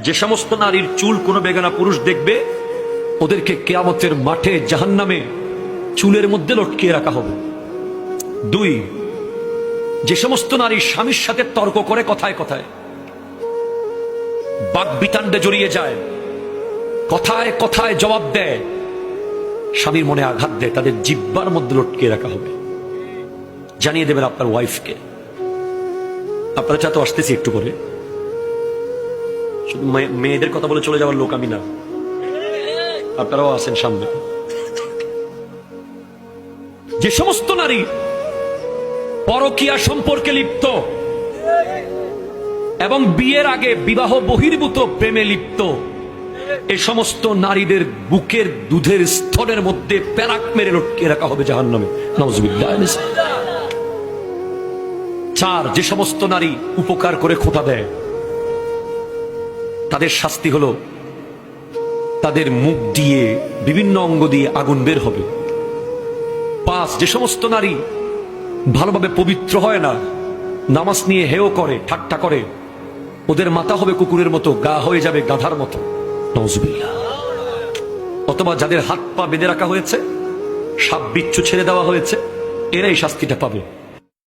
যে সমস্ত নারীর চুল কোনো বেগানা পুরুষ দেখবে, ওদেরকে কেয়ামতের মাঠে জাহান্নামে চুলের মধ্যে লটকিয়ে রাখা হবে। দুই, যে সমস্ত নারী স্বামীর সাথে তর্ক করে কথায় কথায় বাক বিতান্ডে জড়িয়ে যায়, কথায় কথায় জবাব দেয়, স্বামীর মনে আঘাত দেয়, তাদের জিব্বার মধ্যে লটকিয়ে রাখা হবে। জানিয়ে দেবেন আপনার ওয়াইফকে। আপনারা চা তো আসতেছি একটু করে শুধু মেয়েদের কথা বলে চলে যাওয়ার লোক আমি না। আপনারাও আছেন সামনে। যে সমস্ত নারী পরকিয়া সম্পর্কে লিপ্ত এবং বিয়ের আগে বিবাহ বহির্ভূত প্রেমে লিপ্ত, এ সমস্ত নারীদের বুকের দুধের স্তরের মধ্যে প্যারাক মেরে লটকে রাখা হবে জাহান নামে চার, যে সমস্ত নারী উপকার করে খোটা দেয় তাদের শাস্তি হলো তাদের মুখ দিয়ে বিভিন্ন অঙ্গ দিয়ে আগুন বের হবে। পাঁচ যে সমস্ত নারী ভালোভাবে পবিত্র হয় না, নামাজ নিয়ে হেও করে, ঠাট্টা করে, ওদের মাথা হবে কুকুরের মতো, গা হয়ে যাবে গাধার মতো। অথবা যাদের হাত পা বেঁধে রাখা হয়েছে, সাপ বিচ্ছু ছেড়ে দেওয়া হয়েছে, এরাই শাস্তিটা পাবে।